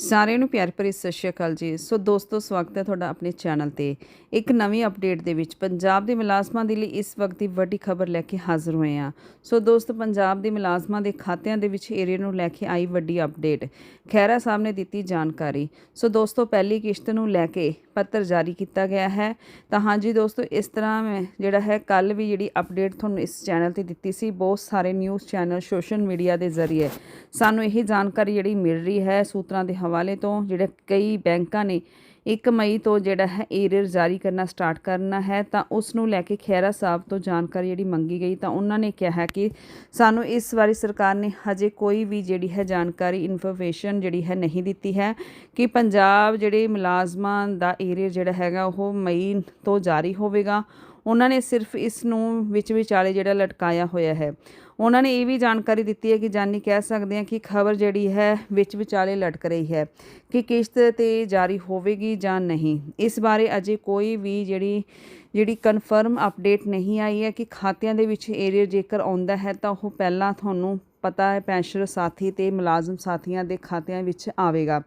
ਸਾਰਿਆਂ ਨੂੰ ਪਿਆਰ ਭਰੀ ਸਤਿ ਸ਼੍ਰੀ ਅਕਾਲ ਜੀ। ਸੋ ਦੋਸਤੋ, ਸਵਾਗਤ ਹੈ ਤੁਹਾਡਾ ਆਪਣੇ ਚੈਨਲ ਤੇ। ਇੱਕ ਨਵੀਂ ਅਪਡੇਟ ਦੇ ਵਿੱਚ ਪੰਜਾਬ ਦੇ ਮੁਲਾਜ਼ਮਾਂ ਦੇ ਲਈ ਇਸ ਵਕਤ ਦੀ ਵੱਡੀ ਖਬਰ ਲੈ ਕੇ ਹਾਜ਼ਰ ਹੋਏ ਹਾਂ। ਸੋ ਦੋਸਤੋ, ਪੰਜਾਬ ਦੇ ਮੁਲਾਜ਼ਮਾਂ ਦੇ ਖਾਤਿਆਂ ਦੇ ਵਿੱਚ ਏਰੀਆ ਨੂੰ ਲੈ ਕੇ ਆਈ ਵੱਡੀ ਅਪਡੇਟ ਖੈਰਾ ਸਾਹਿਬ ਨੇ ਦਿੱਤੀ ਜਾਣਕਾਰੀ। ਸੋ ਦੋਸਤੋ, ਪਹਿਲੀ ਕਿਸ਼ਤ ਨੂੰ ਲੈ ਕੇ ਪੱਤਰ ਜਾਰੀ ਕੀਤਾ ਗਿਆ ਹੈ। ਤਾਂ ਹਾਂਜੀ ਦੋਸਤੋ, ਇਸ ਤਰ੍ਹਾਂ ਮੈਂ ਜਿਹੜਾ ਹੈ, ਕੱਲ ਵੀ ਜਿਹੜੀ ਅਪਡੇਟ ਤੁਹਾਨੂੰ ਇਸ ਚੈਨਲ ਤੇ ਦਿੱਤੀ ਸੀ, ਬਹੁਤ ਸਾਰੇ ਨਿਊਜ਼ ਚੈਨਲ ਸੋਸ਼ਲ ਮੀਡੀਆ ਦੇ ਜ਼ਰੀਏ। ਸਾਨੂੰ ਇਹ ਜਾਣਕਾਰੀ ਜਿਹੜੀ ਮਿਲ ਰਹੀ ਹੈ ਸੂਤਰਾਂ ਦੇ ਹਵਾਲੇ ਤੋਂ, ਜਿਹੜੇ ਕਈ ਬੈਂਕਾਂ ਨੇ 1 ਮਈ ਤੋਂ ਜਿਹੜਾ ਹੈ ਏਰੀਅਰ ਜਾਰੀ ਕਰਨਾ ਸਟਾਰਟ ਕਰਨਾ ਹੈ, ਤਾਂ ਉਸ ਨੂੰ ਲੈ ਕੇ ਖੈਰਾ ਸਾਹਿਬ ਤੋਂ ਜਾਣਕਾਰੀ ਜਿਹੜੀ ਮੰਗੀ ਗਈ, ਤਾਂ ਉਹਨਾਂ ਨੇ ਕਿਹਾ ਹੈ ਕਿ ਸਾਨੂੰ ਇਸ ਬਾਰੇ ਸਰਕਾਰ ਨੇ ਹਜੇ ਕੋਈ ਵੀ ਜਿਹੜੀ ਹੈ ਜਾਣਕਾਰੀ ਇਨਫੋਰਮੇਸ਼ਨ ਜਿਹੜੀ ਹੈ ਨਹੀਂ ਦਿੱਤੀ ਹੈ ਕਿ ਪੰਜਾਬ ਜਿਹੜੇ ਮੁਲਾਜ਼ਮਾਂ ਦਾ ਏਰੀਅਰ ਜਿਹੜਾ ਹੈਗਾ ਉਹ ਮਈ ਤੋਂ ਜਾਰੀ ਹੋਵੇਗਾ। ਉਹਨਾਂ ਨੇ ਸਿਰਫ ਇਸ ਨੂੰ ਵਿੱਚ ਵਿਚਾਲੇ ਜਿਹੜਾ ਲਟਕਾਇਆ ਹੋਇਆ ਹੈ। ਉਹਨਾਂ ਨੇ ਇਹ ਵੀ ਜਾਣਕਾਰੀ ਦਿੱਤੀ ਹੈ ਕਿ ਜਾਨੀ ਕਹਿ ਸਕਦੇ ਹਾਂ ਕਿ ਖਬਰ ਜਿਹੜੀ ਹੈ ਵਿੱਚ ਵਿਚਾਲੇ ਲਟਕ ਰਹੀ ਹੈ ਕਿ ਕਿਸ਼ਤ ਤੇ ਜਾਰੀ ਹੋਵੇਗੀ ਜਾਂ ਨਹੀਂ। ਇਸ ਬਾਰੇ ਅਜੇ ਕੋਈ ਵੀ ਜਿਹੜੀ ਜਿਹੜੀ ਕਨਫਰਮ ਅਪਡੇਟ ਨਹੀਂ ਆਈ ਹੈ ਕਿ ਖਾਤਿਆਂ ਦੇ ਵਿੱਚ ਏਰੀਅਰ ਜੇਕਰ ਆਉਂਦਾ ਹੈ ਤਾਂ ਉਹ ਪਹਿਲਾਂ ਤੁਹਾਨੂੰ ਪਤਾ ਹੈ ਪੈਨਸ਼ਨ ਸਾਥੀ ਤੇ ਮੁਲਾਜ਼ਮ ਸਾਥੀਆਂ ਦੇ ਖਾਤਿਆਂ ਵਿੱਚ ਆਵੇਗਾ।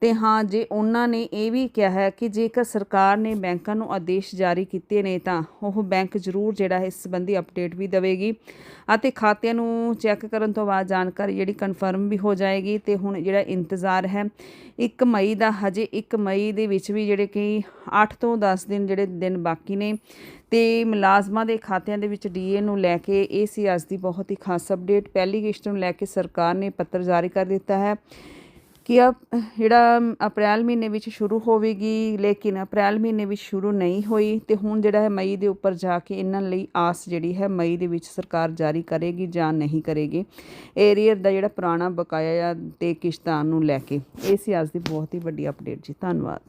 ਤੇ ਹਾਂ, ਜੇ ਉਹਨਾਂ ਨੇ ਇਹ ਵੀ ਕਿਹਾ ਹੈ ਕਿ ਜੇਕਰ ਸਰਕਾਰ ਨੇ ਬੈਂਕਾਂ ਨੂੰ ਆਦੇਸ਼ ਜਾਰੀ ਕੀਤੇ ਨੇ ਤਾਂ ਉਹ ਬੈਂਕ ਜ਼ਰੂਰ ਜਿਹੜਾ ਇਸ ਸੰਬੰਧੀ ਅਪਡੇਟ ਵੀ ਦੇਵੇਗੀ ਅਤੇ ਖਾਤਿਆਂ ਨੂੰ ਚੈੱਕ ਕਰਨ ਤੋਂ ਬਾਅਦ ਜਾਣਕਾਰੀ ਜਿਹੜੀ ਕਨਫਰਮ ਵੀ ਹੋ ਜਾਏਗੀ ਤੇ ਹੁਣ ਜਿਹੜਾ ਇੰਤਜ਼ਾਰ ਹੈ 1 ਮਈ ਦਾ ਹਜੇ 1 ਮਈ ਦੇ ਵਿੱਚ ਵੀ ਜਿਹੜੇ ਕਿ 8 ਤੋਂ 10 ਦਿਨ ਜਿਹੜੇ ਦਿਨ ਬਾਕੀ ਨੇ ਤੇ ਮੁਲਾਜ਼ਮਾਂ ਦੇ ਖਾਤਿਆਂ ਦੇ ਵਿੱਚ ਡੀਏ ਨੂੰ ਲੈ ਕੇ ਇਹ ਸੀ ਅੱਜ ਦੀ ਬਹੁਤ ਹੀ ਖਾਸ ਅਪਡੇਟ ਪਹਿਲੀ ਕਿਸ਼ਤ ਨੂੰ ਲੈ ਕੇ ਸਰਕਾਰ ਨੇ ਪੱਤਰ ਜਾਰੀ ਕਰ ਦਿੱਤਾ ਹੈ। ਕਿ ਆ ਜਿਹੜਾ ਅਪ੍ਰੈਲ ਮਹੀਨੇ ਵਿੱਚ ਸ਼ੁਰੂ ਹੋਵੇਗੀ, ਲੇਕਿਨ ਅਪ੍ਰੈਲ ਮਹੀਨੇ ਵਿੱਚ ਸ਼ੁਰੂ ਨਹੀਂ ਹੋਈ ਤੇ ਹੁਣ ਜਿਹੜਾ ਹੈ ਮਈ ਦੇ ਉੱਪਰ ਜਾ ਕੇ ਇਹਨਾਂ ਲਈ ਆਸ ਜਿਹੜੀ ਹੈ ਮਈ ਦੇ ਵਿੱਚ ਸਰਕਾਰ ਜਾਰੀ ਕਰੇਗੀ ਜਾਂ ਨਹੀਂ ਕਰੇਗੀ। ਏਰੀਅਰ ਦਾ ਜਿਹੜਾ ਪੁਰਾਣਾ ਬਕਾਇਆ ਤੇ ਕਿਸ਼ਤਾਂ ਨੂੰ ਲੈ ਕੇ। ਇਹ ਸੀ ਅੱਜ ਦੀ ਬਹੁਤ ਹੀ ਵੱਡੀ ਅਪਡੇਟ ਜੀ। ਧੰਨਵਾਦ।